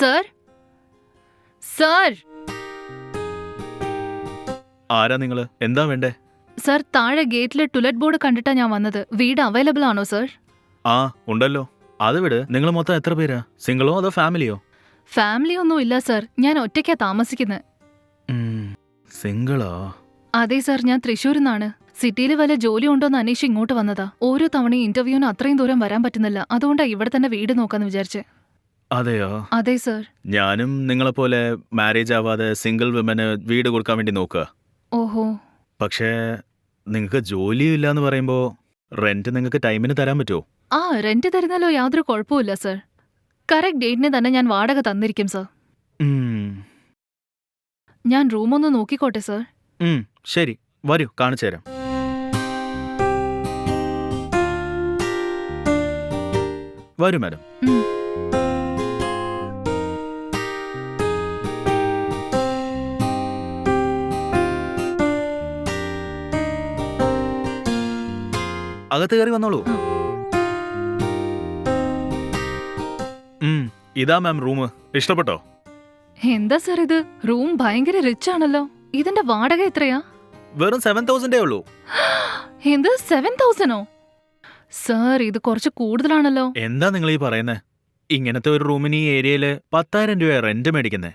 Sir? Sir! ആരാ നിങ്ങൾ എന്താ വേണ്ടേ? സർ താഴെ ഗേറ്റിലെ ടുലറ്റ് ബോർഡ് കണ്ടിട്ടാ ഞാൻ വന്നത്. വീട് അവൈലബിൾ ആണോ സർ? ആ ഉണ്ടല്ലോ. അത് വിട്. നിങ്ങൾ മൊത്തം എത്ര പേരാ? സിംഗിളോ അതോ ഫാമിലിയോ? ഫാമിലി ഒന്നും ഇല്ല സർ. ഞാൻ ഒറ്റയ്ക്കാ താമസിക്കുന്നത് സിംഗിളോ? അതെ സർ. ഞാൻ തൃശ്ശൂരിൽ നിന്നാണ് സിറ്റിയിൽ വല്ല ജോലി ഉണ്ടോന്ന് അന്വേഷിച്ച് ഇങ്ങോട്ട് വന്നതാ. ഓരോ തവണയും ഇന്റർവ്യൂവിന് അത്രയും ദൂരം വരാൻ പറ്റുന്നില്ല. അതുകൊണ്ടാ ഇവിടെ തന്നെ വീട് നോക്കാന്ന് വിചാരിച്ച്. അതെയോ? അതെ സർ. ഞാനും നിങ്ങളെപ്പോലെ മാരേജ് ആവാതെ സിംഗിൾ വിമന് വീട് കൊടുക്കാൻ വേണ്ടി നോക്കുക. ഓഹോ. പക്ഷേ നിങ്ങൾക്ക് ജോലിയും ഇല്ല എന്ന് പറയുമ്പോൾ റെന്റ് നിങ്ങൾക്ക് ടൈമിന് തരാൻ പറ്റുമോ ആ റെന്റ് തരുന്നല്ലോ യാതൊരു കുഴപ്പമില്ല സർ. കറക്റ്റ് ഡേറ്റിന് തന്നെ ഞാൻ വാടക തന്നിരിക്കും സർ. ഞാൻ റൂമൊന്ന് നോക്കിക്കോട്ടെ സർ. ശരി. വരൂ കാണിച്ചു തരാം. വരൂ മാഡം. ഉം. അകത്ത് കയറി വന്നോളൂ. ഇതാ മാം റൂം ഇഷ്ടപ്പെട്ടോ? എന്താ സാർ ഇത്? റൂം ഭയങ്കര റിച്ച് ആണല്ലോ. ഇതിന്റെ വാടക എത്രയാ? വെറും സെവൻ തൗസൻഡേ ഉള്ളൂ. എന്ത് സെവൻ തൗസൻഡോ സാർ ഇത് കുറച്ച് കൂടുതലാണല്ലോ. എന്താ നിങ്ങൾ ഈ പറയുന്നത് ഇങ്ങനത്തെ ഒരു റൂമിന് ഈ ഏരിയയിൽ പത്തായിരം രൂപ റെന്റ് മേടിക്കുന്നേ.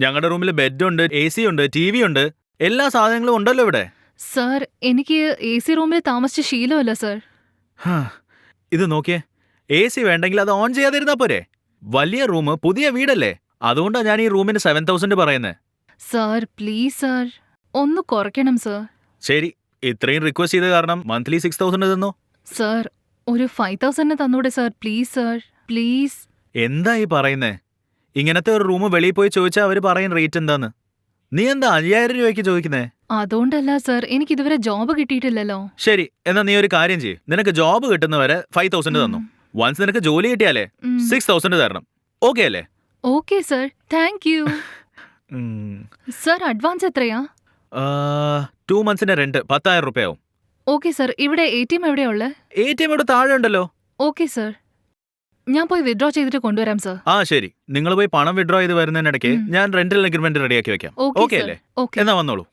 ഞങ്ങളുടെ റൂമിൽ ബെഡുണ്ട് എ സി ഉണ്ട് ടി വി ഉണ്ട് എല്ലാ സാധനങ്ങളും ഉണ്ടല്ലോ ഇവിടെ. സർ എനിക്ക് എ സി റൂമിൽ താമസിച്ച ശീലമല്ല സർ. ഹാ, ഇത് നോക്കിയേ. എ സി വേണ്ടെങ്കിൽ അത് ഓൺ ചെയ്യാതിരുന്നാ പോരെ? വലിയ റൂം പുതിയ വീടല്ലേ? അതുകൊണ്ടാ ഞാൻ ഈ റൂമിന് സെവൻ തൗസൻഡ് പറയുന്നത് സർ പ്ലീസ് സർ. ഒന്ന് കുറയ്ക്കണം സർ. ശരി ഇത്രയും റിക്വസ്റ്റ് ചെയ്ത കാരണം മന്ത്ലി സിക്സ് തൗസൻഡ് തന്നു? സർ ഒരു ഫൈവ് തൗസൻഡ് തന്നൂടെ സർ. Please sir. പ്ലീസ്. എന്താ ഈ പറയുന്നേ? ഇങ്ങനത്തെ ഒരു റൂം വെളിയിൽ പോയി ചോദിച്ചാൽ അവർ പറയും റേറ്റ് എന്താന്ന്. നീ എന്താ അയ്യായിരം രൂപയ്ക്ക് ചോദിക്കുന്നേ? അതുകൊണ്ടല്ല സർ എനിക്ക് ഇതുവരെ ജോബ് കിട്ടിയിട്ടില്ലല്ലോ. ശരി എന്നാ നീ ഒരു കാര്യം ചെയ്യ്. നിനക്ക് ജോബ് കിട്ടുന്നവരെ ഫൈവ് തൗസൻഡ് തന്നു. വൺസ് നിനക്ക് ജോലി കിട്ടിയാലേ സിക്സ് തൗസൻഡ് തരണം. ഓക്കെ അല്ലേ? Okay sir thank you sir advance എത്രയാ? ടു മന്ത്സിന്റെ റെന്റ് പത്തായിരം റുപ്യാവും. ഓക്കെ സർ ഇവിടെ എ ടി എം എവിടെയുള്ള എ ടി എം ഇവിടെ താഴെ ഉണ്ടല്ലോ. ഓക്കെ സർ ഞാൻ പോയി വിഡ്രോ ചെയ്തിട്ട് കൊണ്ടുവരാം സർ ആ ശരി. നിങ്ങൾ പോയി പണം വിഡ്രോ ചെയ്ത് വരുന്നതിനിടയ്ക്ക് ഞാൻ റെന്റൽ അഗ്രിമെന്റ് റെഡിയാക്കി വെക്കാം. ഓക്കെ അല്ലേ? എന്നാ വന്നോളൂ.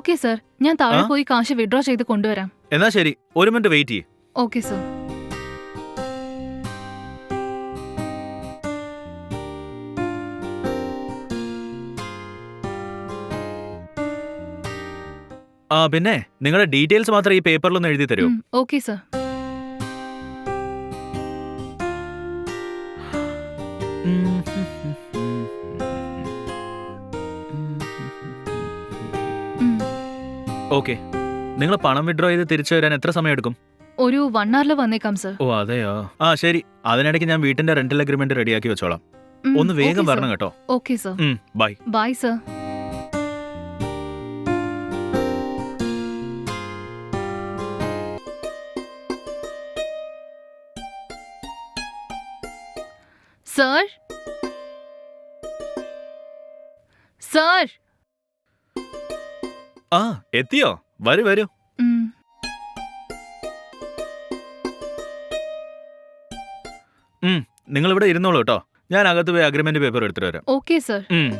ഓക്കെ സർ ഞാൻ താഴെ? പോയി കാശ് വിഡ്രോ ചെയ്ത് കൊണ്ടുവരാം. എന്നാ ശരി. ഒരു മിനിറ്റ് വെയിറ്റ് ചെയ്യേ. ഓക്കെ സർ ആ പിന്നെ നിങ്ങളുടെ ഡീറ്റെയിൽസ് മാത്രം ഈ പേപ്പറിലൊന്ന് എഴുതി തരൂ ഓക്കെ സർ ഉം. ഓക്കെ. നിങ്ങൾ പണം വിഡ്രോ ചെയ്ത് തിരിച്ചു വരാൻ എത്ര സമയം എടുക്കും ഒരു വൺ അവറിൽ വന്നേക്കാം സർ ഓ അതെയോ? ആ ശരി. അതിനിടയ്ക്ക് ഞാൻ വീട്ടിന്റെ റെന്റൽ അഗ്രിമെന്റ് റെഡിയാക്കി വെച്ചോളാം. ഒന്ന് വേഗം വരണം കേട്ടോ. Okay sir bye bye sir sir sir ആ എത്തിയോ? വരൂ വരൂ. ഉം, നിങ്ങൾ ഇവിടെ ഇരുന്നോളൂ കേട്ടോ. ഞാൻ അകത്ത് പോയി അഗ്രിമെന്റ് പേപ്പർ എടുത്തിട്ട് വരാം. ഓക്കെ സർ ഉം.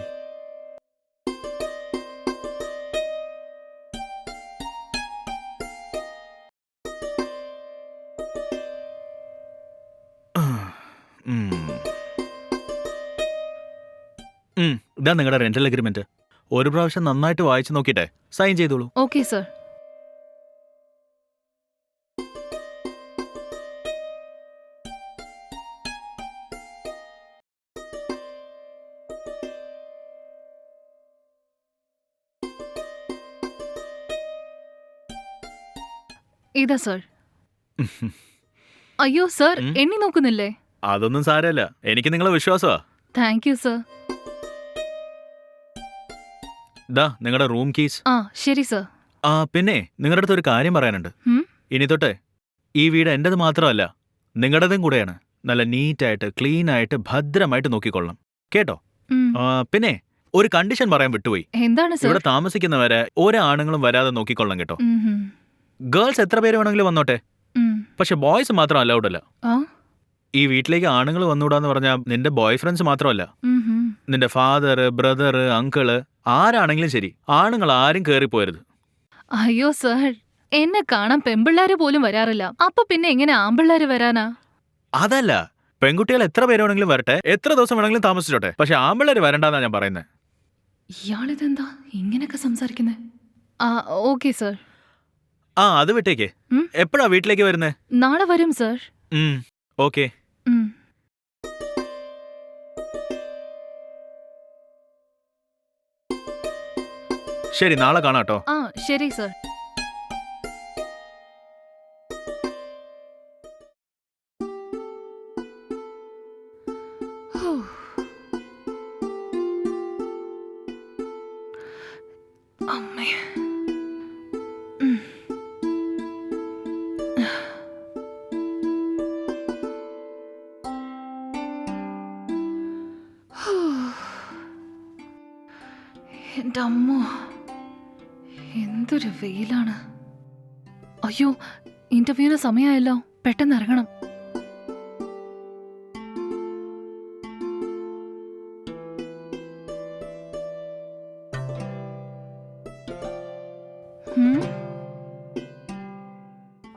ഉം. ഉം, ഇതാ നിങ്ങളുടെ റെന്റൽ അഗ്രിമെന്റ് ഒരു പ്രാവശ്യം നന്നായിട്ട് വായിച്ചു നോക്കിട്ടെ സൈൻ ചെയ്തോളൂ. Okay sir. ഇതാ സർ. അയ്യോ സർ. എണ്ണി നോക്കുന്നില്ലേ? അതൊന്നും സാരമല്ല. എനിക്ക് നിങ്ങളെ വിശ്വാസമാ. Thank you sir. ഇതാ നിങ്ങളുടെ റൂം കീസ്. ആ ശരി സർ. ആ പിന്നെ നിങ്ങളുടെ അടുത്ത് ഒരു കാര്യം പറയാനുണ്ട്. ഉം? ഇനി തൊട്ട് ഈ വീട് എന്റേത് മാത്രമല്ല നിങ്ങളുടേതും കൂടെയാണ് നല്ല നീറ്റായിട്ട് ക്ലീൻ ആയിട്ട് ഭദ്രമായിട്ട് നോക്കിക്കൊള്ളണം. കേട്ടോ? ഉം. ആ, പിന്നെ ഒരു കണ്ടീഷൻ പറയാൻ വിട്ടുപോയി. എന്താണ് സർ? ഇവിടെ താമസിക്കുന്നവരെ ഒരാണുങ്ങളും വരാതെ നോക്കിക്കൊള്ളണം കേട്ടോ. ഉം, ഉം. ഗേൾസ് എത്ര പേര് വേണമെങ്കിലും വന്നോട്ടെ? ഉം. പക്ഷെ ബോയ്സ് മാത്രം അലൗഡ് അല്ല. ആ? ഈ വീട്ടിലേക്ക് ആണുങ്ങൾ വന്നുകൂടാന്ന് പറഞ്ഞാൽ നിന്റെ ബോയ് ഫ്രണ്ട്സ് മാത്രമല്ല. ഉം, ഉം. നിന്റെ ഫാദർ ബ്രദർ അങ്കിൾ ആരാണെങ്കിലും ശരി ആണുങ്ങൾ ആരും കേറിപ്പോരുത് അയ്യോ സർ എന്നെ കാണാൻ പെമ്പിള്ളാര് പോലും വരാറില്ല. അപ്പൊ പിന്നെ എങ്ങനെ ആമ്പിള്ളാര് വരാനാ? അതല്ല പെൺകുട്ടികൾ എത്ര പേരാണെങ്കിലും വരട്ടെ എത്ര ദിവസം വേണമെങ്കിലും താമസിച്ചോട്ടെ പക്ഷെ ആമ്പിള്ളേര് വരണ്ടെന്നാ ഞാൻ പറയുന്നത് ഇയാളിതെന്താ ഇങ്ങനെയൊക്കെ സംസാരിക്കുന്നത് ആ ഓക്കെ സർ ആ അത് വിട്ടേക്ക്. ഉം? എപ്പോഴാ വീട്ടിലേക്ക് വരുന്നേ? നാളെ വരും സർ ഓക്കെ. ഉം. ശരി നാളെ കാണാട്ടോ ആ ശരി സർ. സമയമായല്ലോ പെട്ടെന്ന് ഇറങ്ങണം?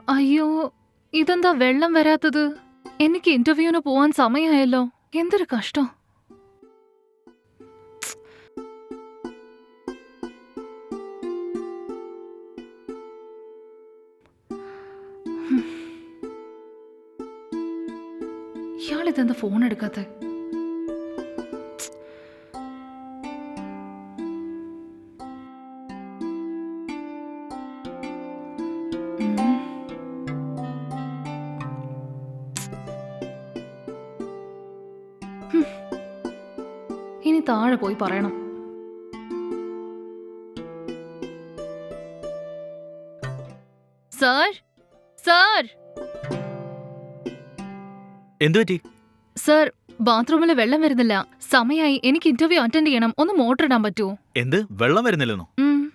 അയ്യോ ഇതെന്താ വെള്ളം വരാത്തത്? എനിക്ക് ഇന്റർവ്യൂവിന് പോവാൻ സമയമായല്ലോ എന്തൊരു കഷ്ടം. ഫോൺ എടുക്കാത്ത ഇനി താഴെ പോയി പറയണം. Sir sir. എന്തു പറ്റി സർ ബാത്റൂമിൽ വെള്ളം വരുന്നില്ല. സമയായി. എനിക്ക് ഇന്റർവ്യൂ അറ്റൻഡ് ചെയ്യണം. ഒന്ന് മോട്ടർ ഇടാൻ പറ്റുമോ? എന്ത്? വെള്ളം വരുന്നില്ലെന്നോ?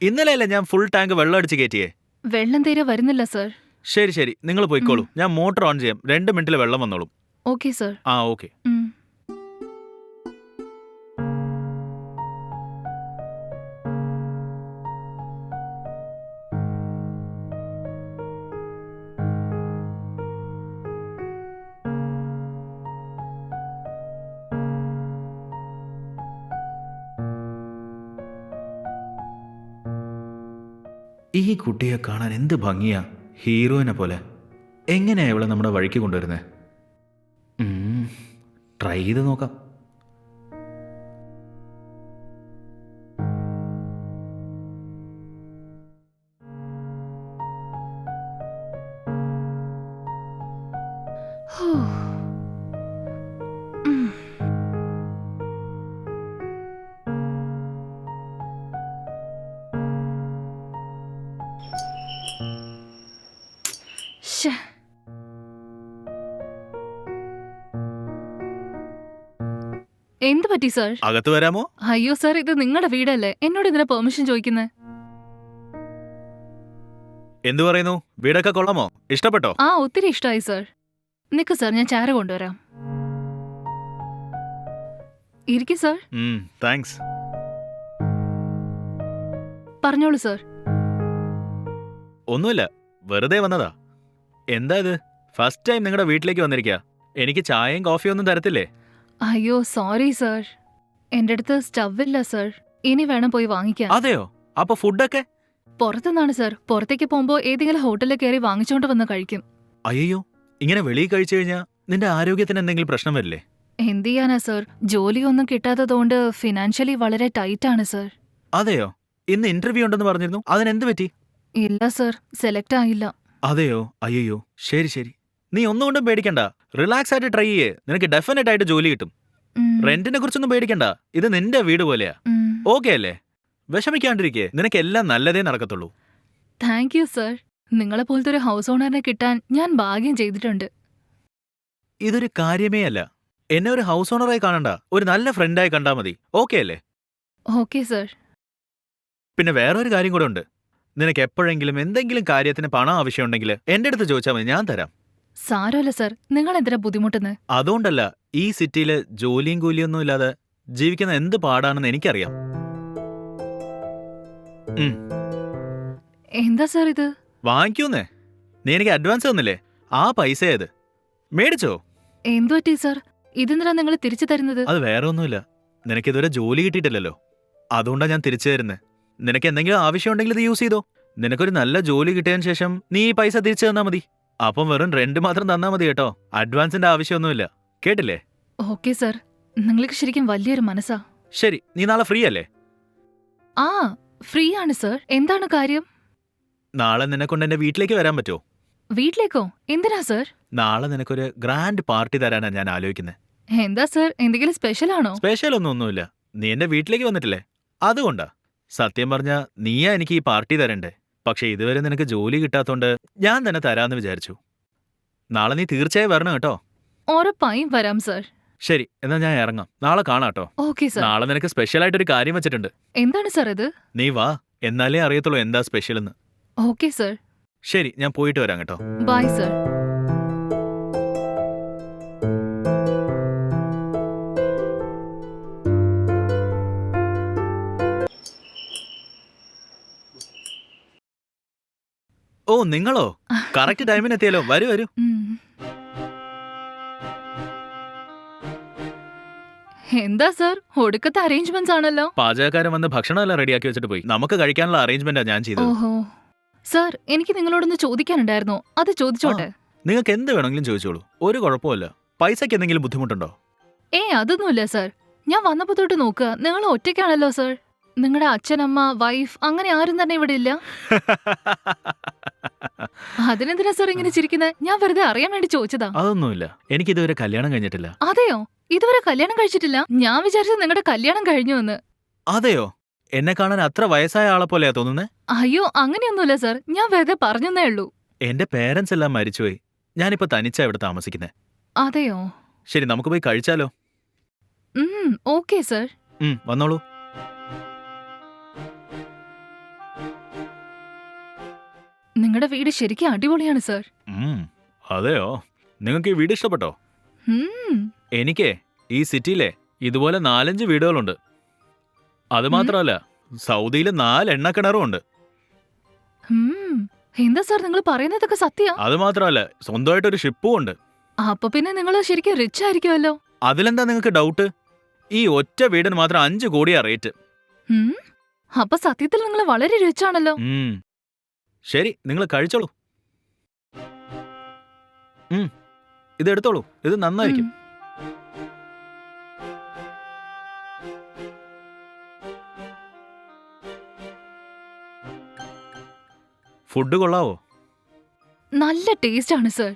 ഇന്നലെ അല്ലേ ഞാൻ ഫുൾ ടാങ്ക് വെള്ളം അടിച്ച് കയറ്റിയേ വെള്ളം തീരെ വരുന്നില്ല സർ. ശരി ശരി. നിങ്ങൾ പോയിക്കോളൂ. ഞാൻ മോട്ടർ ഓൺ ചെയ്യാം. രണ്ട് മിനിറ്റിൽ വെള്ളം വന്നോളും. Okay sir. ആ ഓക്കെ. ഈ കുട്ടിയെ കാണാൻ എന്ത് ഭംഗിയാ? ഹീറോയിനെ പോലെ. എങ്ങനെയാ ഇവളെ നമ്മുടെ വഴിക്ക് കൊണ്ടുവരുന്നത് ട്രൈ ചെയ്ത് നോക്കാം. എന്ത് പറ്റി സാർ? അകത്ത് വരാമോ? അയ്യോ സാർ ഇത് നിങ്ങളുടെ വീടല്ലേ? എന്നോട് ഇതിന് പെർമിഷൻ ചോദിക്കുന്നത് എന്തു പറയുന്നു? വീടൊക്കെ കൊള്ളാമോ? ഇഷ്ടപ്പെട്ടോ? ആ ഒത്തിരി ഇഷ്ടമായി സാർ. നിക്ക് സാർ ഞാൻ ചാര കൊണ്ടുവരാം. ഇരിക്കും സാർ. താങ്ക്സ്. പറഞ്ഞോളൂ സാർ. ഒന്നുമില്ല വെറുതെ വന്നതാ. എന്താ ഇത്? ഫസ്റ്റ് ടൈം നിങ്ങളുടെ വീട്ടിലേക്ക് വന്നിരിക്കുക എനിക്ക് ചായയും കോഫിയും ഒന്നും തരത്തില്ലേ? അയ്യോ സോറി സർ എന്റെ അടുത്ത് സ്റ്റവില്ല സർ ഇനി വേണം പോയി വാങ്ങിക്കാൻ. അതെയോ? അപ്പൊ ഫുഡൊക്കെ പുറത്തുനിന്നാണ് സർ പുറത്തേക്ക് പോകുമ്പോ ഏതെങ്കിലും ഹോട്ടലിൽ കയറി വാങ്ങിച്ചോണ്ട് വന്ന് കഴിക്കും. അയ്യോ ഇങ്ങനെ വെളിയിൽ കഴിച്ചു കഴിഞ്ഞാൽ നിന്റെ ആരോഗ്യത്തിന് എന്തെങ്കിലും പ്രശ്നം വരില്ലേ? എന്ത് ചെയ്യാനാ സർ ജോലിയൊന്നും കിട്ടാത്തതുകൊണ്ട് ഫിനാൻഷ്യലി വളരെ ടൈറ്റ് ആണ് സർ അതെയോ? ഇന്ന് ഇന്റർവ്യൂ ഉണ്ടെന്ന് പറഞ്ഞിരുന്നു. അതിനെന്ത് പറ്റി? ഇല്ല സർ സെലക്ട് ആയില്ല. അതെയോ? അയ്യോ ശരി ശരി. നീ ഒന്നുകൊണ്ടും പേടിക്കണ്ട. റിലാക്സ് ആയിട്ട് ട്രൈ ചെയ്യേ. നിനക്ക് ഡെഫിനറ്റ് ആയിട്ട് ജോലി കിട്ടും. റെന്റിനെ കുറിച്ചൊന്നും പേടിക്കണ്ട. ഇത് നിന്റെ വീട് പോലെയാ. ഓക്കെ അല്ലേ? വിഷമിക്കാണ്ടിരിക്കേ. നിനക്ക് എല്ലാം നല്ലതേ നടക്കത്തുള്ളൂ. താങ്ക് യു സർ നിങ്ങളെ പോലത്തെ ഒരു ഹൗസ് ഓണറിനെ കിട്ടാൻ ഞാൻ ഭാഗ്യം ചെയ്തിട്ടുണ്ട്. ഇതൊരു കാര്യമേ അല്ല. എന്നെ ഒരു ഹൗസ് ഓണറായി കാണണ്ട. ഒരു നല്ല ഫ്രണ്ടായി കണ്ടാ മതി. ഓക്കെ അല്ലേ? ഓക്കെ സർ പിന്നെ വേറൊരു കാര്യം കൂടെ ഉണ്ട്. നിനക്ക് എപ്പോഴെങ്കിലും എന്തെങ്കിലും കാര്യത്തിന് പണം ആവശ്യമുണ്ടെങ്കിൽ എന്റെ അടുത്ത് ചോദിച്ചാൽ മതി. ഞാൻ തരാം. സാരമല്ല സർ. നിങ്ങൾ എന്തിനാ ബുദ്ധിമുട്ടുന്നത് അതുകൊണ്ടല്ല ഈ സിറ്റിയിലെ ജോലിയും കൂലിയൊന്നും ഇല്ലാതെ ജീവിക്കുന്ന എന്ത് പാടാണെന്ന് എനിക്കറിയാം. എന്താ സർ ഇത്? വാങ്ങിക്കൂന്നേ? നീ എനിക്ക് അഡ്വാൻസ് തന്നില്ലേ? ആ പൈസ ഏത് മേടിച്ചോ? എന്തു പറ്റി സർ? ഇതെന്തിനാ നിങ്ങൾ തിരിച്ചു തരുന്നത്? അത് വേറെ ഒന്നുമില്ല നിനക്ക് ഇതുവരെ ജോലി കിട്ടിയിട്ടില്ലല്ലോ. അതുകൊണ്ടാ ഞാൻ തിരിച്ചു തരുന്നത് നിനക്ക് എന്തെങ്കിലും ആവശ്യം ഉണ്ടെങ്കിൽ ഇത് യൂസ് ചെയ്തോ. നിനക്കൊരു നല്ല ജോലി കിട്ടിയതിന് ശേഷം നീ ഈ പൈസ തിരിച്ചു തന്നാ മതി. അപ്പം വെറും റെന്റ് മാത്രം തന്നാ മതി കേട്ടോ. അഡ്വാൻസിന്റെ ആവശ്യമൊന്നുമില്ല. കേട്ടില്ലേ? Okay sir. നിങ്ങൾക്ക് ശരിക്കും വലിയൊരു മനസ്സാ. ശരി നീ നാളെ ഫ്രീ അല്ലേ? ആ ഫ്രീ ആണ് സർ. എന്താണ് കാര്യം? നാളെ നിന്നെ കൊണ്ട് എന്റെ വീട്ടിലേക്ക് വരാൻ പറ്റുമോ? വീട്ടിലേക്കോ? എന്തിനാ സർ? നാളെ നിനക്കൊരു ഗ്രാൻഡ് പാർട്ടി തരാനാ ഞാൻ ആലോചിക്കുന്നത് എന്താ സർ? എന്തെങ്കിലും സ്പെഷ്യൽ ആണോ സ്പെഷ്യൽ ഒന്നും ഒന്നുമില്ല നീ എന്റെ വീട്ടിലേക്ക് വന്നിട്ടില്ലേ? അതുകൊണ്ടാ. സത്യം പറഞ്ഞ നീയാ എനിക്ക് ഈ പാർട്ടി തരണ്ടേ. പക്ഷെ ഇതുവരെ നിനക്ക് ജോലി കിട്ടാത്തോണ്ട് ഞാൻ തന്നെ തരാന്ന് വിചാരിച്ചു. നാളെ നീ തീർച്ചയായും വരണം കേട്ടോ. ഉറപ്പായും വരാം സർ. ശരി എന്നാ ഞാൻ ഇറങ്ങാം. നാളെ കാണാം കേട്ടോ. Okay sir. നാളെ നിനക്ക് സ്പെഷ്യൽ ആയിട്ട് ഒരു കാര്യം വെച്ചിട്ടുണ്ട്. എന്താണ് സർ ഇത്? നീ വാ എന്നാലേ അറിയത്തുള്ളൂ എന്താ സ്പെഷ്യൽ എന്ന് ഓക്കെ സർ. ശരി ഞാൻ പോയിട്ട് വരാം കേട്ടോ. Bye sir. ഓ നിങ്ങളോ? കറക്റ്റ് ടൈമിന് എത്തിയല്ലോ വരൂ വരൂ. എന്താ സർ? ഒടുക്കത്തെ അറേഞ്ച്മെന്റ് ആണല്ലോ. പാചകക്കാരൻ വന്ന് ഭക്ഷണം എല്ലാം റെഡിയാക്കി വെച്ചിട്ട് പോയി. നമുക്ക് കഴിക്കാനുള്ള അറേഞ്ച്മെന്റാ ഞാൻ ചെയ്തത്. ഓഹോ. സർ എനിക്ക് നിങ്ങളോടൊന്ന് ചോദിക്കാനുണ്ടായിരുന്നു. അത് ചോദിച്ചോട്ടെ. നിങ്ങൾക്ക് എന്ത് വേണമെങ്കിലും ചോദിച്ചോളൂ. ഒരു കുഴപ്പമില്ല പൈസയ്ക്ക് എന്തെങ്കിലും ബുദ്ധിമുട്ടുണ്ടോ? ഏ അതൊന്നുമില്ല സർ. ഞാൻ വന്നപ്പോ തൊട്ട് നോക്കുക. നിങ്ങൾ ഒറ്റയ്ക്കാണല്ലോ സർ. നിങ്ങളുടെ അച്ഛനമ്മ വൈഫ് അങ്ങനെ ആരും തന്നെ ഇവിടെ ഇല്ല. അതിനെന്തിനാ സാർ ഇങ്ങനെ ചിരിക്കുന്നത് ഞാൻ വെറുതെ അറിയാൻ വേണ്ടി ചോദിച്ചതാ. അതൊന്നുമില്ല. എനിക്ക് ഇതുവരെ കല്യാണം കഴിഞ്ഞിട്ടില്ല. അതെയോ? ഇതുവരെ കല്യാണം കഴിച്ചിട്ടില്ല? ഞാൻ വിചാരിച്ചത് നിങ്ങളുടെ കല്യാണം കഴിഞ്ഞു എന്ന്. അതെയോ? എന്നെ കാണാൻ അത്ര വയസ്സായ ആളെ പോലെയാ തോന്നുന്നേ? അയ്യോ അങ്ങനെയൊന്നുമില്ല സാർ. ഞാൻ വെറുതെ പറഞ്ഞതേ ഉള്ളൂ. എന്റെ പേരൻസ് എല്ലാം മരിച്ചുപോയി. ഞാനിപ്പോ തനിച്ചാ ഇവിടെ താമസിക്കുന്നേ. അതെയോ? ശരി നമുക്ക് പോയി കഴിച്ചാലോ? ഉം ഓക്കെ സർ. വന്നോളൂ. നിങ്ങളുടെ വീട് ശരിക്കും അടിപൊളിയാണ് സർ. അതെയോ? നിങ്ങൾക്ക് ഈ വീട് ഇഷ്ടപ്പെട്ടോ? എനിക്ക് ഈ സിറ്റിയിലെ ഇതുപോലെ നാലഞ്ച് വീടുകളുണ്ട്. അത് മാത്രമല്ല സൗദിയിൽ നാല് എണ്ണക്കിണറും ഉണ്ട് എന്താ സാർ നിങ്ങൾ പറയുന്നതൊക്കെ സത്യം? അത് മാത്രമല്ല സ്വന്തമായിട്ടൊരു ഷിപ്പും ഉണ്ട്. അപ്പൊ പിന്നെ നിങ്ങൾ ശരിക്കും റിച്ച് ആയിരിക്കുമല്ലോ അതിലെന്താ നിങ്ങൾക്ക് ഡൗട്ട് ഈ ഒറ്റ വീടിന് മാത്രം അഞ്ചു കോടിയാ റേറ്റ്. അപ്പൊ സത്യത്തിൽ നിങ്ങൾ വളരെ റിച്ച് ആണല്ലോ. ശരി നിങ്ങൾ കഴിച്ചോളൂ. ഇത് എടുത്തോളൂ ഇത് നന്നായിരിക്കും ഫുഡ് കൊള്ളാവോ നല്ല ടേസ്റ്റ് ആണ് സർ.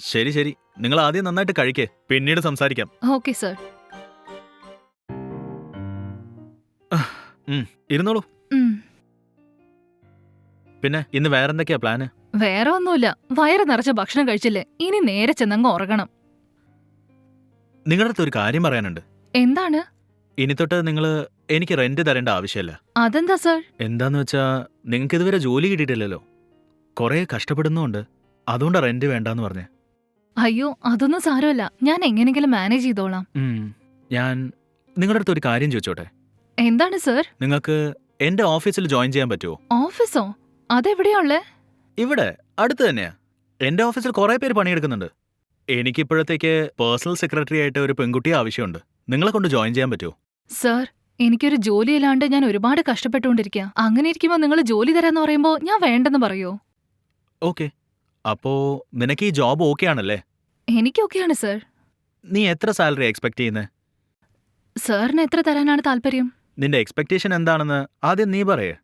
ശരി ശരി നിങ്ങൾ ആദ്യം നന്നായിട്ട് കഴിക്കേ പിന്നീട് സംസാരിക്കാം ഓക്കെ സർ. ഇരുന്നോളൂ. പിന്നെ ഇന്ന് വേറെന്തൊക്കെയാ പ്ലാന് വേറെ ഒന്നുമില്ല. വയറ് നിറച്ച ഭക്ഷണം കഴിച്ചില്ലേ? ഇനി നേരെ ചെന്നങ്ങ് ഉറങ്ങണം. നിങ്ങളുടെ അടുത്ത് ഒരു കാര്യം പറയാനുണ്ട്. എന്താണ്? ഇനി തൊട്ട് നിങ്ങൾ എനിക്ക് റെന്റ് തരേണ്ട ആവശ്യമില്ല. അതെന്താ സർ എന്താന്ന് വെച്ചാ നിങ്ങൾക്ക് ഇതുവരെ ജോലി കിട്ടിയിട്ടില്ലല്ലോ. കുറേ കഷ്ടപ്പെടുന്നുണ്ട് അതുകൊണ്ട് റെന്റ് വേണ്ടാന്ന് പറഞ്ഞു. അയ്യോ അതൊന്നും സാരമല്ല. ഞാൻ എങ്ങനെങ്കിലും മാനേജ് ചെയ്തോളാം. ഉം. ഞാൻ നിങ്ങളുടെ അടുത്ത് ഒരു കാര്യം ചോദിച്ചോട്ടെ? എന്താണ് സർ നിങ്ങൾക്ക് എന്റെ ഓഫീസിൽ ജോയിൻ ചെയ്യാൻ പറ്റുമോ ഓഫീസോ അതെവിടെയാ ഉള്ളേ? ഇവിടെ അടുത്ത് തന്നെയാ. എന്റെ ഓഫീസിൽ കുറെ പേര് പണിയെടുക്കുന്നുണ്ട്. എനിക്കിപ്പോഴത്തേക്ക് പേഴ്സണൽ സെക്രട്ടറി ആയിട്ട് ഒരു പെൺകുട്ടി ആവശ്യമുണ്ട്. നിങ്ങളെ കൊണ്ട് ജോയിൻ ചെയ്യാൻ പറ്റുമോ? സർ എനിക്കൊരു ജോലിയില്ലാണ്ട് ഞാൻ ഒരുപാട് കഷ്ടപ്പെട്ടുകൊണ്ടിരിക്കുക അങ്ങനെ ഇരിക്കുമ്പോൾ നിങ്ങൾ ജോലി തരാന്ന് പറയുമ്പോ ഞാൻ വേണ്ടെന്ന് പറയോ? ഓക്കെ. അപ്പോ നിനക്ക് ഈ ജോബ് ഓക്കെ ആണല്ലേ എനിക്ക് എനിക്കൊക്കെയാണ് സർ. നീ എത്ര സാലറി എക്സ്പെക്ട് ചെയ്യുന്നത് സാറിന് എത്ര തരാനാണ് താല്പര്യം? നിന്റെ എക്സ്പെക്ടേഷൻ എന്താണെന്ന് ആദ്യം നീ പറയേ.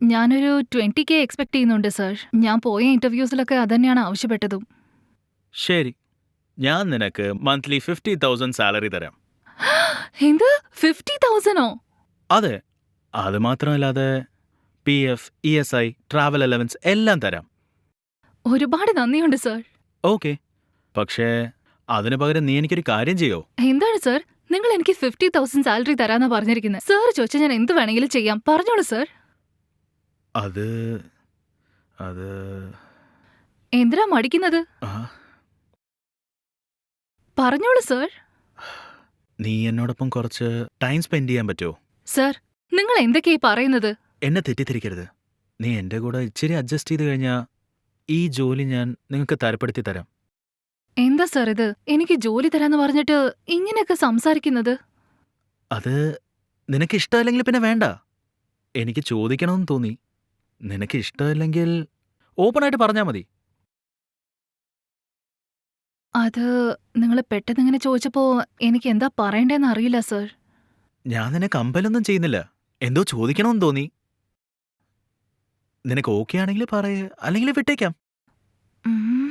ഞാനൊരു ട്വന്റി കെ എക്സ്പെക്ട് ചെയ്യുന്നുണ്ട് സർ ഞാൻ പോയ ഇന്റർവ്യൂസിലൊക്കെ അതന്നെയാണ് ആവശ്യപ്പെട്ടതും. ശരി. ഞാൻ നിനക്ക് മന്ത്ലി ഫിഫ്റ്റി തൗസൻഡ് സാലറി തരാം. എന്ത്? ഫിഫ്റ്റി തൗസൻഡോ അതെ. അത് മാത്രമല്ലാതെ P F E S I travel allowance എല്ലാം തരാം. ഒരുപാട് നന്ദിയുണ്ട് സർ ഓക്കെ പക്ഷേ അതിനു പകരം നീ എനിക്കൊരു കാര്യം ചെയ്യോ? എന്താണ് സർ നിങ്ങൾ എനിക്ക് ഫിഫ്റ്റി തൗസൻഡ് സാലറി തരാന്നാ പറഞ്ഞിരിക്കുന്നത് സാർ ചോദിച്ചാൽ ഞാൻ എന്ത് വേണമെങ്കിലും ചെയ്യാം. പറഞ്ഞോളൂ സർ അത് അത് എന്തിനാ മടിക്കുന്നത്? ആ, പറഞ്ഞോളൂ സർ. നീ എന്നോടൊപ്പം കുറച്ച് ടൈം സ്പെൻഡ് ചെയ്യാൻ പറ്റുമോ? സർ നിങ്ങൾ എന്തൊക്കെയായി പറയുന്നത്? എന്നെ തെറ്റിദ്ധരിക്കരുത്. നീ എന്റെ കൂടെ ഇച്ചിരി അഡ്ജസ്റ്റ് ചെയ്ത് കഴിഞ്ഞാൽ ഈ ജോലി ഞാൻ നിങ്ങൾക്ക് തരപ്പെടുത്തി തരാം. എന്താ സർ ഇത്? എനിക്ക് ജോലി തരാന്ന് പറഞ്ഞിട്ട് ഇങ്ങനെയൊക്കെ സംസാരിക്കുന്നത്? അത് നിനക്ക് ഇഷ്ടമല്ലെങ്കിൽ പിന്നെ വേണ്ട. എനിക്ക് ചോദിക്കണമെന്ന് തോന്നി. നിനക്ക് ഇഷ്ടമല്ലെങ്കിൽ ഓപ്പണായിട്ട് പറഞ്ഞാൽ മതി. അത് നിങ്ങൾ പെട്ടെന്ന് ഇങ്ങനെ ചോദിച്ചപ്പോ എനിക്ക് എന്താ പറയണ്ടേന്ന് അറിയില്ല സർ. ഞാൻ നിന്നെ കമ്പലൊന്നും ചെയ്യുന്നില്ല. എന്തോ ചോദിക്കണമെന്ന് തോന്നി. നിനക്ക് ഓക്കെ ആണെങ്കിൽ പറയേ അല്ലെങ്കിൽ വിട്ടേക്കാം. ഉം,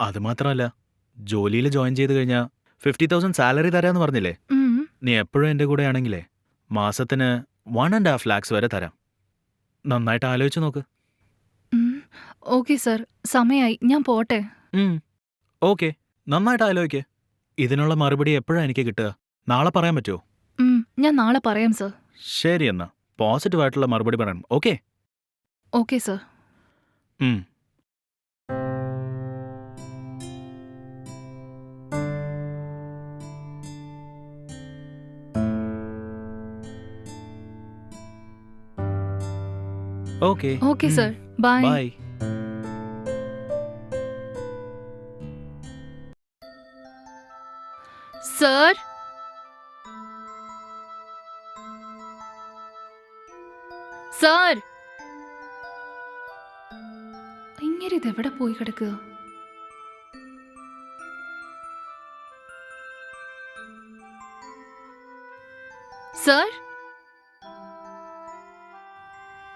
അത് മാത്രമല്ല ജോലിയിൽ ജോയിൻ ചെയ്ത് കഴിഞ്ഞാൽ ഫിഫ്റ്റി തൗസൻഡ് സാലറി തരാന്ന് പറഞ്ഞില്ലേ? ഉം. നീ എപ്പോഴും എന്റെ കൂടെ ആണെങ്കിലേ മാസത്തിന് വൺ ആൻഡ് ഹാഫ് ലാക്സ് വരെ തരാം. നന്നായിട്ട് ആലോചിച്ച് നോക്ക്. ഓക്കെ സർ സമയായി. ഞാൻ പോട്ടെ. ഓക്കെ നന്നായിട്ട് ആലോചിക്ക്. ഇതിനുള്ള മറുപടി എപ്പോഴാണ് എനിക്ക് കിട്ടുക? നാളെ പറയാൻ പറ്റുമോ ഞാൻ നാളെ പറയാം സർ ശരി എന്നാ. പോസിറ്റീവ് ആയിട്ടുള്ള മറുപടി പറയണം. Okay okay sir okay okay sir bye bye sir sir ഇങ്ങനെ ഇതെവിടെ പോയി കിടക്കുക സർ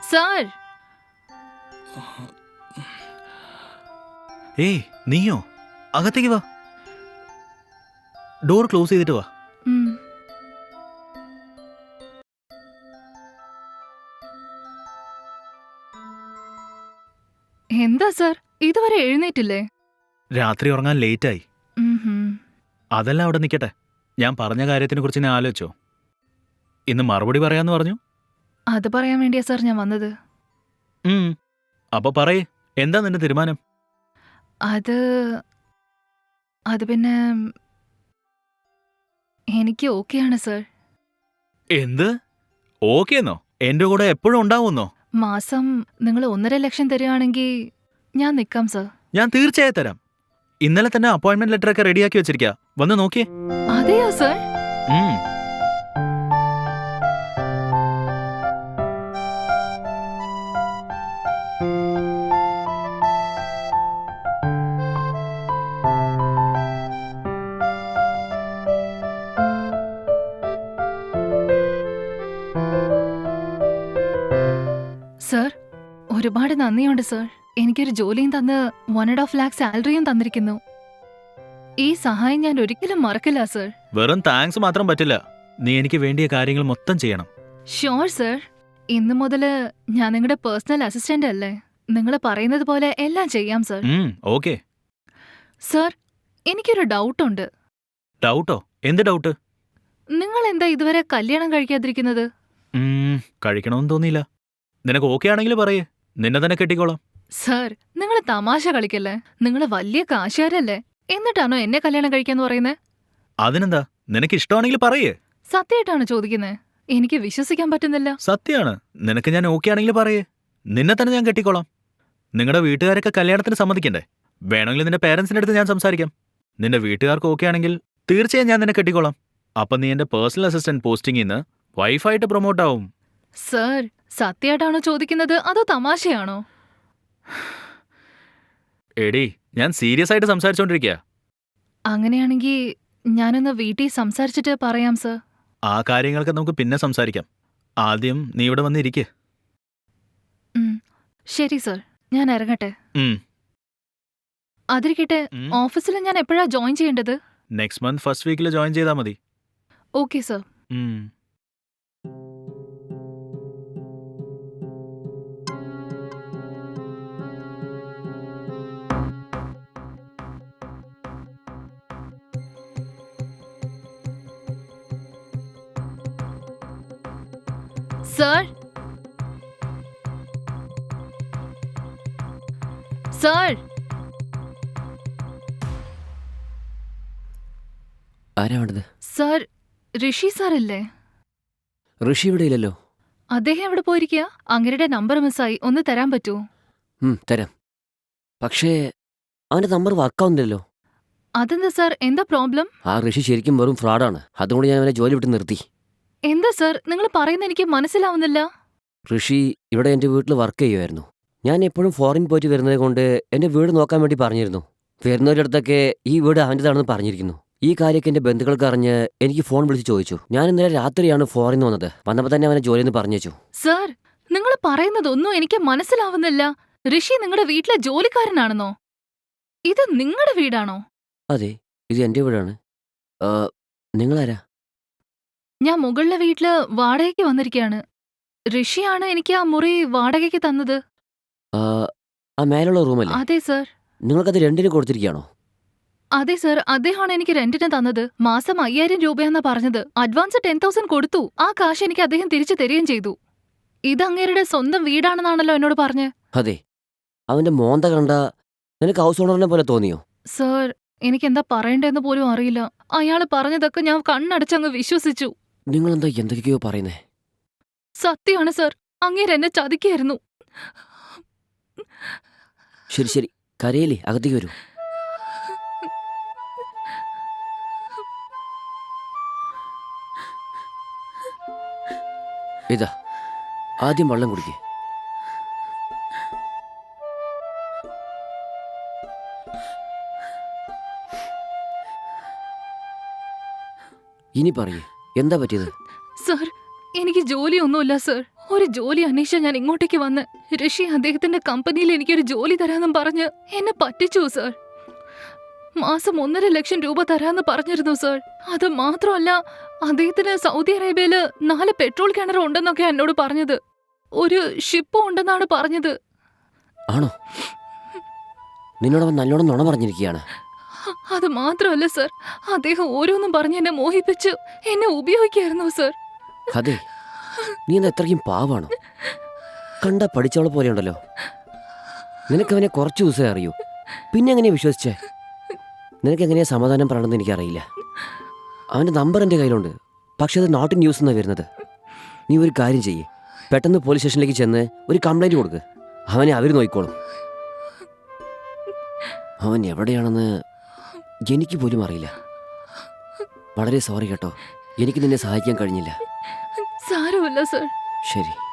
സർ ഏയ് നീയോ? അകത്തേക്ക് വാ. ഡോർ ക്ലോസ് ചെയ്തിട്ട് വാ. എന്താ സർ? ഇതുവരെ എഴുന്നേറ്റില്ലേ? രാത്രി ഉറങ്ങാൻ ലേറ്റായി. ആയി അതല്ല അവിടെ നിൽക്കട്ടെ ഞാൻ പറഞ്ഞ കാര്യത്തിനെ കുറിച്ച് ഞാൻ ആലോചിച്ചോ. ഇന്ന് മറുപടി പറയാന്ന് പറഞ്ഞു. അത് പറയാൻ വേണ്ടിയാ സർ ഞാൻ വന്നത്. ഉം. അപ്പൊ പറയേ എന്താ നിന്റെ തീരുമാനം? അത് അത് പിന്നെ എനിക്ക് ഓക്കെയാണ് സർ. എന്ത്? ഓക്കേന്നോ? എന്റെ കൂടെ എപ്പോഴും ഉണ്ടാവുന്നോ? മാസം നിങ്ങൾ ഒന്നര ലക്ഷം തരുവാണെങ്കിൽ ഞാൻ നിൽക്കാം സർ. ഞാൻ തീർച്ചയായും തരാം. ഇന്നലെ തന്നെ അപ്പോയിന്റ്മെന്റ് ലെറ്റർ ഒക്കെ റെഡിയാക്കി വെച്ചിരിക്കാം. വന്ന് നോക്കിയേ. അതെയോ സർ? ഒരുപാട് നന്ദിയുണ്ട് സർ. എനിക്കൊരു ജോലിയും തന്ന് വൺ ആൻഡ് ഹാഫ് ലാക്ക് സാലറിയും തന്നിരിക്കുന്നു. ഈ സഹായം ഞാൻ ഒരിക്കലും മറക്കില്ല സർ. വെറും താങ്ക്സ് മാത്രം പറ്റില്ല. നീ എനിക്ക് വേണ്ടിയ കാര്യങ്ങൾ മൊത്തം ചെയ്യണം. ഷുവർ സർ ഇന്ന് മുതൽ ഞാൻ നിങ്ങളുടെ പേഴ്സണൽ അസിസ്റ്റന്റ് അല്ലേ? നിങ്ങൾ പറയുന്നത് പോലെ എല്ലാം ചെയ്യാം സർ. ഓക്കെ സർ എനിക്കൊരു ഡൗട്ടുണ്ട് ഡൗട്ടോ എന്ത് ഡൗട്ട് നിങ്ങൾ എന്താ ഇതുവരെ കല്യാണം കഴിക്കാതിരിക്കുന്നത്? കഴിക്കണമെന്ന് തോന്നിയില്ല. നിനക്ക് ഓക്കെ ആണെങ്കിൽ പറയേ. നിന്നെ തന്നെ കെട്ടിക്കോളാം. സർ നിങ്ങൾ തമാശ കളിക്കല്ലേ? നിങ്ങൾ വലിയ കാശുകാരല്ലേ? എന്നിട്ടാണോ എന്നെ കല്യാണം കഴിക്കാന്ന് പറയുന്നത് അതിനെന്താ? നിനക്ക് ഇഷ്ടമാണെങ്കിൽ പറയേ. സത്യമായിട്ടാണ് ചോദിക്കുന്നത് എനിക്ക് വിശ്വസിക്കാൻ പറ്റുന്നില്ല. സത്യമാണ്. നിനക്ക് ഞാൻ ഓക്കെ ആണെങ്കിൽ പറയേ. നിന്നെ തന്നെ ഞാൻ കെട്ടിക്കോളാം. നിങ്ങളുടെ വീട്ടുകാരൊക്കെ കല്യാണത്തിന് സമ്മതിക്കണ്ടേ? വേണമെങ്കിൽ നിന്റെ പേരൻസിന്റെ അടുത്ത് ഞാൻ സംസാരിക്കാം. നിന്റെ വീട്ടുകാർക്ക് ഓക്കെ ആണെങ്കിൽ തീർച്ചയായും ഞാൻ നിന്നെ കെട്ടിക്കോളാം. അപ്പം നീ എന്റെ പേഴ്സണൽ അസിസ്റ്റന്റ് പോസ്റ്റിംഗിൽ നിന്ന് വൈഫായിട്ട് പ്രൊമോട്ട് ആവും. സർ സത്യമായിട്ടാണോ ചോദിക്കുന്നത്? അതോ തമാശയാണോ? എടി ഞാൻ സീരിയസ് ആയിട്ട് സംസാരിച്ചോണ്ടിരിക്കുക അങ്ങനെയാണെങ്കിൽ ഞാനൊന്ന് വീട്ടിൽ സംസാരിച്ചിട്ട് പറയാം സർ. ആ കാര്യങ്ങളൊക്കെ നമുക്ക് പിന്നെ സംസാരിക്കാം. ആദ്യം നീ ഇവിടെ വന്നിരിക്ക. ശരി സർ. ഞാൻ ഇറങ്ങട്ടെ. അതിരിക്കട്ടെ ഓഫീസിൽ ഞാൻ എപ്പോഴാ ജോയിൻ ചെയ്യേണ്ടത്? നെക്സ്റ്റ് മന്ത് ഫസ്റ്റ് വീക്കിൽ ജോയിൻ ചെയ്താൽ മതി. Okay sir. ഉം. സർ? സർ? ആരാണത്? സർ ഋഷി അല്ലേ ഋഷി ഇവിടെ ഇല്ലല്ലോ അദ്ദേഹം എവിടെ പോയിരിക്കുക അങ്ങനെ നമ്പർ മിസ്സായി. ഒന്ന് തരാൻ പറ്റുമോ ഉം, തരാം. പക്ഷേ അവന്റെ നമ്പർ വർക്കാവുന്നില്ലല്ലോ അതെന്താ സാർ? എന്താ പ്രോബ്ലം? ആ ഋഷി ശരിക്കും വെറും ഫ്രോഡാണ്. അതുകൊണ്ട് ഞാൻ അവനെ ജോലി വിട്ട് നിർത്തി. എന്താ സർ? നിങ്ങൾ പറയുന്ന എനിക്ക് മനസ്സിലാവുന്നില്ല. ഋഷി ഇവിടെ എന്റെ വീട്ടിൽ വർക്ക് ചെയ്യുമായിരുന്നു ഞാൻ എപ്പോഴും ഫോറിൻ പോയിട്ട് വരുന്നത് കൊണ്ട് എന്റെ വീട് നോക്കാൻ വേണ്ടി പറഞ്ഞിരുന്നു. വരുന്നവരടുത്തൊക്കെ ഈ വീട് അവന്റെതാണെന്ന് പറഞ്ഞിരിക്കുന്നു. ഈ കാര്യമൊക്കെ എന്റെ ബന്ധുക്കൾക്ക് അറിഞ്ഞ് എനിക്ക് ഫോൺ വിളിച്ച് ചോദിച്ചു. ഞാൻ ഇന്നലെ രാത്രിയാണ് ഫോറിൻ വന്നത്. വന്നപ്പോൾ തന്നെ അവനെ ജോലിയെന്ന് പറഞ്ഞു സർ നിങ്ങൾ പറയുന്നതൊന്നും എനിക്ക് മനസ്സിലാവുന്നില്ല. ഋഷി നിങ്ങളുടെ വീട്ടിലെ ജോലിക്കാരനാണെന്നോ? ഇത് നിങ്ങളുടെ വീടാണോ? അതെ ഇത് എന്റെ വീടാണ്. നിങ്ങളാരാ? ഞാൻ മുകളിലെ വീട്ടിൽ വാടകയ്ക്ക് വന്നിരിക്കയാണ്. ഋഷിയാണ് എനിക്ക് ആ മുറി വാടകയ്ക്ക് തന്നത്. ആ, ആ മേലുള്ള റൂമല്ലേ? അതെ സർ. നിങ്ങൾക്കത് രണ്ടിന് കൊടുത്തിരിക്കുകയാണോ? അതെ സർ. അദ്ദേഹമാണ് എനിക്ക് റെന്റിന് തന്നത്. മാസം അയ്യായിരം രൂപയാന്നാ പറഞ്ഞത്. അഡ്വാൻസ് ടെൻ തൗസൻഡ് കൊടുത്തു. ആ കാശ് എനിക്ക് അദ്ദേഹം തിരിച്ചു തരികയും ചെയ്തു. ഇത് അങ്ങേരുടെ സ്വന്തം വീടാണെന്നാണല്ലോ എന്നോട് പറഞ്ഞ്. അതെ. അവന്റെ മോന്ത കണ്ട നിനക്ക് ഹൗസ് ഓണറിനെ പോലെ തോന്നിയോ? സർ എനിക്ക് എന്താ പറയണ്ടെന്ന് പോലും അറിയില്ല. അയാൾ പറഞ്ഞതൊക്കെ ഞാൻ കണ്ണടച്ചങ്ങ് വിശ്വസിച്ചു. നിങ്ങൾ എന്താ എന്തൊക്കെയോ പറയുന്നേ? സത്യമാണ് സർ. അങ്ങേരെന്നെ ചതിക്കായിരുന്നു. ശരി ശരി. കരയില്ലേ? അകത്തേക്ക് വരൂ. ഇതാ ആദ്യം വെള്ളം കുടിക്കേ. ഇനി പറയേ. എന്താ പറ്റിയത്? സർ എനിക്ക് ജോലിയൊന്നുമില്ല സർ. ഒരു ജോലി അന്വേഷിച്ച ഞാൻ ഇങ്ങോട്ടേക്ക് വന്ന് ഋഷി അദ്ദേഹത്തിന്റെ കമ്പനിയിൽ എനിക്കൊരു ജോലി തരാമെന്നും പറഞ്ഞ് എന്നെ പറ്റിച്ചു സർ. മാസം ഒന്നര ലക്ഷം രൂപ തരാമെന്ന് പറഞ്ഞിരുന്നു സർ. അത് മാത്രമല്ല അദ്ദേഹത്തിന് സൗദി അറേബ്യയിൽ നാല് പെട്രോൾ കിണർ ഉണ്ടെന്നൊക്കെ എന്നോട് പറഞ്ഞത്. ഒരു ഷിപ്പും ഉണ്ടെന്നാണ് പറഞ്ഞത്. ആണോ? നിന്നോട് നല്ലോണം നുണ പറഞ്ഞിരിക്കുകയാണ്. അത് മാത്രമല്ല സർ. അദ്ദേഹം ഓരോന്നും പറഞ്ഞ് എന്നെ മോഹിപ്പിച്ച് എന്നെ ഉപയോഗിക്കായിരുന്നു സർ. അതെ. നീ എത്രയ്ക്കും പാവാണോ? കണ്ട പഠിച്ചവളെ പോലെയുണ്ടല്ലോ. നിനക്കവനെ കുറച്ച് ദിവസമേ അറിയൂ. പിന്നെ എങ്ങനെയാ വിശ്വസിച്ചേ? നിനക്ക് എങ്ങനെയാ സമാധാനം പറയണമെന്ന് എനിക്കറിയില്ല. അവന്റെ നമ്പർ എന്റെ കയ്യിലുണ്ട്. പക്ഷെ അത് നോട്ട് ഇൻ ന്യൂസ് എന്നാണ് വരുന്നത്. നീ ഒരു കാര്യം ചെയ്യേ. പെട്ടെന്ന് പോലീസ് സ്റ്റേഷനിലേക്ക് ചെന്ന് ഒരു കംപ്ലൈന്റ് കൊടുക്ക്. അവനെ അവർ നോക്കിക്കോളും. അവൻ എവിടെയാണെന്ന് എനിക്ക് പോലും അറിയില്ല. വളരെ സോറി കേട്ടോ. എനിക്ക് നിന്നെ സഹായിക്കാൻ കഴിഞ്ഞില്ല. സാരമില്ല സർ ശരി.